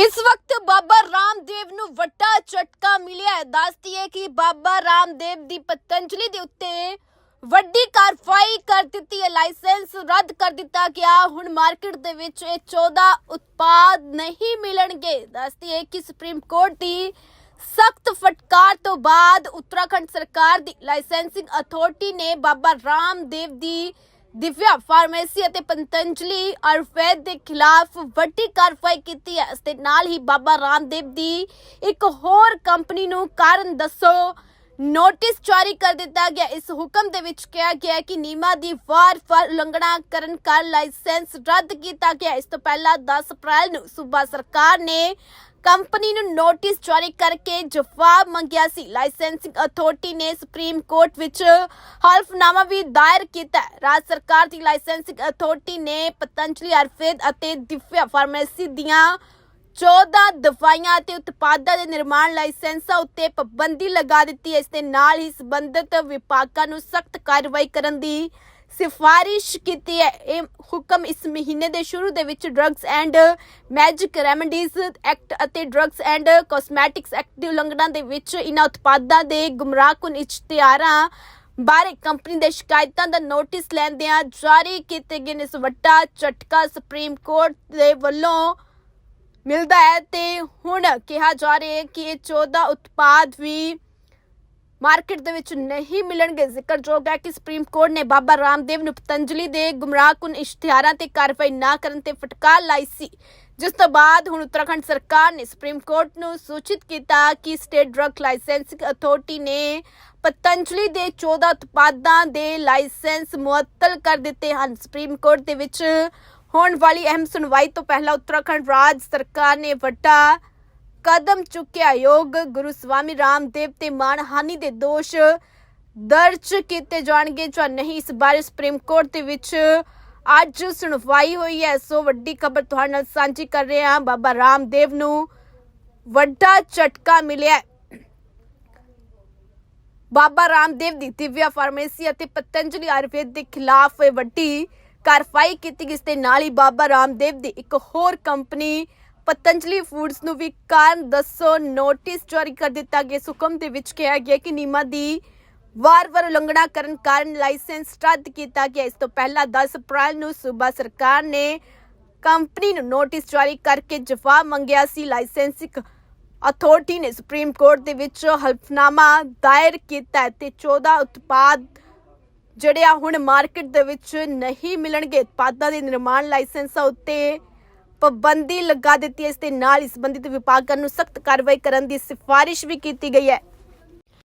ਇਸ ਵਕਤ ਬਾਬਾ ਰਾਮਦੇਵ ਨੂੰ ਵੱਡਾ ਝਟਕਾ ਮਿਲਿਆ ਹੈ। ਦੱਸਦੀ ਹੈ ਕਿ ਬਾਬਾ ਰਾਮਦੇਵ ਦੀ ਪਤੰਜਲੀ ਦੇ ਉੱਤੇ ਵੱਡੀ ਕਾਰਵਾਈ ਕਰ ਦਿੱਤੀ ਹੈ। ਲਾਇਸੈਂਸ ਰੱਦ ਕਰ ਦਿੱਤਾ ਗਿਆ। ਹੁਣ ਮਾਰਕੀਟ ਦੇ ਵਿੱਚ ਇਹ 14 ਉਤਪਾਦ ਨਹੀਂ ਮਿਲਣਗੇ। ਦੱਸਦੀ ਹੈ ਕਿ ਸੁਪਰੀਮ ਕੋਰਟ ਦੀ ਸਖਤ ਫਟਕਾਰ ਤੋਂ ਬਾਅਦ ਉੱਤਰਾਖੰਡ ਸਰਕਾਰ ਦੀ ਲਾਇਸੈਂਸਿੰਗ ਅਥਾਰਟੀ ਨੇ ਬਾਬਾ ਰਾਮਦੇਵ ਦੀ ਦਿਵਿਆ ਫਾਰਮੇਸੀ ਅਤੇ ਪੰਤੰਜਲੀ ਆਯੁਰਵੈਦ ਦੇ ਖਿਲਾਫ ਵੱਡੀ ਕਾਰਵਾਈ ਕੀਤੀ ਹੈ। ਇਸ ਦੇ ਨਾਲ ਹੀ ਬਾਬਾ ਰਾਮਦੇਵ ਦੀ ਇੱਕ ਹੋਰ ਕੰਪਨੀ ਨੂੰ ਕਾਰਨ ਦੱਸੋ, ਨੋਟਿਸ ਜਾਰੀ ਕਰ ਦਿੱਤਾ ਗਿਆ। ਇਸ ਹੁਕਮ ਦੇ ਵਿੱਚ ਕਿਹਾ ਗਿਆ ਕਿ ਨਿਯਮਾਂ ਦੀ ਵਾਰ-ਵਾਰ ਉਲੰਘਣਾ ਕਰਨ ਕਾਰਨ ਲਾਇਸੈਂਸ ਰੱਦ ਕੀਤਾ ਗਿਆ। ਇਸ ਤੋਂ ਪਹਿਲਾਂ 10 ਅਪ੍ਰੈਲ ਨੂੰ ਸੂਬਾ ਸਰਕਾਰ ਨੇ ਕੰਪਨੀ ਨੂੰ ਨੋਟਿਸ ਜਾਰੀ ਕਰਕੇ ਜਵਾਬ ਮੰਗਿਆ ਸੀ। ਲਾਇਸੈਂਸਿੰਗ ਅਥਾਰਟੀ ਨੇ ਸੁਪਰੀਮ ਕੋਰਟ ਵਿੱਚ ਹਲਫਨਾਮਾ ਵੀ ਦਾਇਰ ਕੀਤਾ ਰਾਜ ਸਰਕਾਰ ਦੀ ਲਾਇਸੈਂਸਿੰਗ ਅਥਾਰਟੀ ਨੇ ਪਤੰਜਲੀ ਆਯੁਰਵੇਦ ਅਤੇ ਦਿਵਿਆ ਫਾਰਮੇਸੀ ਦੀਆਂ 14 ਦਵਾਈਆਂ ਅਤੇ ਉਤਪਾਦਾਂ ਦੇ ਨਿਰਮਾਣ ਲਾਇਸੈਂਸਾਂ ਉੱਤੇ ਪਾਬੰਦੀ ਲਗਾ ਦਿੱਤੀ ਇਸ ਦੇ ਨਾਲ ਹੀ ਸੰਬੰਧਿਤ ਵਿਭਾਗਾਂ ਨੂੰ ਸਖਤ ਕਾਰਵਾਈ ਕਰਨ ਦੀ ਸਿਫਾਰਿਸ਼ ਕੀਤੀ ਹੈ। ਇਹ ਹੁਕਮ ਇਸ ਮਹੀਨੇ ਦੇ ਸ਼ੁਰੂ ਦੇ ਵਿੱਚ drugs and magic remedies act ਅਤੇ ਡਰੱਗਸ ਐਂਡ ਕਾਸਮੈਟਿਕਸ ਐਕਟ ਦੀ ਉਲੰਘਣਾ ਦੇ ਵਿੱਚ ਇਹਨਾਂ ਉਤਪਾਦਾਂ ਦੇ ਗੁੰਮਰਾਹਕੁਨ ਇਸ਼ਤਿਹਾਰਾਂ ਬਾਰੇ ਕੰਪਨੀ ਦੇ ਸ਼ਿਕਾਇਤਾਂ ਦਾ ਨੋਟਿਸ ਲੈਂਦਿਆਂ ਜਾਰੀ ਕੀਤੇ ਗਏ ਨੇ। ਇਸ ਵੱਡਾ ਝਟਕਾ ਸੁਪਰੀਮ ਕੋਰਟ ਦੇ ਵੱਲੋਂ ਮਿਲਦਾ ਹੈ ਤੇ ਹੁਣ ਕਿਹਾ ਜਾ ਰਿਹਾ ਹੈ ਕਿ ਇਹ 14 ਉਤਪਾਦ ਵੀ ਮਾਰਕੀਟ ਦੇ ਵਿੱਚ ਨਹੀਂ ਮਿਲਣਗੇ ਜ਼ਿਕਰਯੋਗ ਹੈ ਕਿ ਸੁਪਰੀਮ ਕੋਰਟ ਨੇ ਬਾਬਾ ਰਾਮਦੇਵ ਨੂੰ ਪਤੰਜਲੀ ਦੇ ਗੁੰਮਰਾਹਕੁਨ ਇਸ਼ਤਿਹਾਰਾਂ ਤੇ ਕਾਰਵਾਈ ਨਾ ਕਰਨ ਤੇ ਫਟਕਾਰ ਲਾਈ ਸੀ। ਜਿਸ ਤੋਂ ਬਾਅਦ ਹੁਣ ਉੱਤਰਾਖੰਡ ਸਰਕਾਰ ਨੇ ਸੁਪਰੀਮ ਕੋਰਟ ਨੂੰ ਸੂਚਿਤ ਕੀਤਾ ਕਿ ਸਟੇਟ ਡਰੱਗ ਲਾਇਸੈਂਸਿੰਗ ਅਥਾਰਟੀ ਨੇ ਪਤੰਜਲੀ ਦੇ 14 ਉਤਪਾਦਾਂ ਦੇ ਲਾਇਸੈਂਸ ਮੁਅੱਤਲ ਕਰ ਦਿੱਤੇ ਹਨ। ਸੁਪਰੀਮ ਕੋਰਟ ਦੇ ਵਿੱਚ ਹੋਣ ਵਾਲੀ ਅਹਿਮ ਸੁਣਵਾਈ ਤੋਂ ਪਹਿਲਾਂ ਉੱਤਰਾਖੰਡ ਰਾਜ ਸਰਕਾਰ ਨੇ ਵੱਡਾ ਕਦਮ ਚੁੱਕਿਆ ਯੋਗ ਗੁਰੂ ਸਵਾਮੀ ਰਾਮਦੇਵ ਤੇ ਮਾਨਹਾਨੀ ਦੇ ਦੋਸ਼ ਦਰਜ ਕੀਤੇ ਜਾਣਗੇ ਜਾਂ ਨਹੀਂ, ਇਸ ਬਾਰੇ ਸੁਪਰੀਮ ਕੋਰਟ ਦੇ ਵਿੱਚ ਅੱਜ ਸੁਣਵਾਈ ਹੋਈ ਹੈ। ਸੋ ਵੱਡੀ ਖਬਰ ਤੁਹਾਡੇ ਨਾਲ ਸਾਂਝੀ ਕਰ ਰਹੇ ਹਾਂ। ਬਾਬਾ ਰਾਮਦੇਵ ਨੂੰ ਵੱਡਾ ਝਟਕਾ ਮਿਲਿਆ ਬਾਬਾ ਰਾਮਦੇਵ ਦੀ ਦਿਵਿਆ ਫਾਰਮੇਸੀ ਅਤੇ ਪਤੰਜਲੀ ਆਯੁਰਵੇਦ ਦੇ ਖਿਲਾਫ ਵੱਡੀ ਕਾਰਵਾਈ ਕੀਤੀ ਗਈ ਇਸ ਦੇ ਨਾਲ ਹੀ ਬਾਬਾ ਰਾਮਦੇਵ ਦੀ ਇੱਕ ਹੋਰ ਕੰਪਨੀ ਪਤੰਜਲੀ ਫੂਡਸ ਨੂੰ ਵੀ ਕਾਰਨ ਦੱਸੋ ਨੋਟਿਸ ਜਾਰੀ ਕਰ ਦਿੱਤਾ ਗਿਆ। ਹੁਕਮ ਦੇ ਵਿੱਚ ਕਿਹਾ ਗਿਆ ਕਿ ਨੀਮਾ ਦੀ ਵਾਰ-ਵਾਰ ਉਲੰਘਣਾ ਕਰਨ ਕਾਰਨ ਲਾਇਸੈਂਸ ਰੱਦ ਕੀਤਾ ਗਿਆ। ਇਸ ਤੋਂ ਪਹਿਲਾਂ 10 ਅਪ੍ਰੈਲ ਨੂੰ ਸੂਬਾ ਸਰਕਾਰ ਨੇ ਕੰਪਨੀ ਨੂੰ ਨੋਟਿਸ ਜਾਰੀ ਕਰਕੇ ਜਵਾਬ ਮੰਗਿਆ ਸੀ। ਲਾਇਸੈਂਸਿੰਗ ਅਥਾਰਟੀ ਨੇ ਸੁਪਰੀਮ ਕੋਰਟ ਦੇ ਵਿੱਚ ਹਲਫਨਾਮਾ ਦਾਇਰ ਕੀਤਾ ਤੇ 14 ਉਤਪਾਦ ਜਿਹੜੇ ਆ ਹੁਣ ਮਾਰਕੀਟ ਦੇ ਵਿੱਚ ਨਹੀਂ ਮਿਲਣਗੇ। ਉਤਪਾਦਾਂ ਦੇ ਨਿਰਮਾਣ ਲਾਇਸੈਂਸਾਂ ਉੱਤੇ ਪਾਬੰਦੀ ਲਗਾ ਦਿੱਤੀ ਹੈ। ਇਸ ਦੇ ਨਾਲ ਹੀ ਸੰਬੰਧਿਤ ਵਿਭਾਗਾਂ ਨੂੰ ਸਖਤ ਕਾਰਵਾਈ ਕਰਨ ਦੀ ਸਿਫਾਰਿਸ਼ ਵੀ ਕੀਤੀ ਗਈ ਹੈ।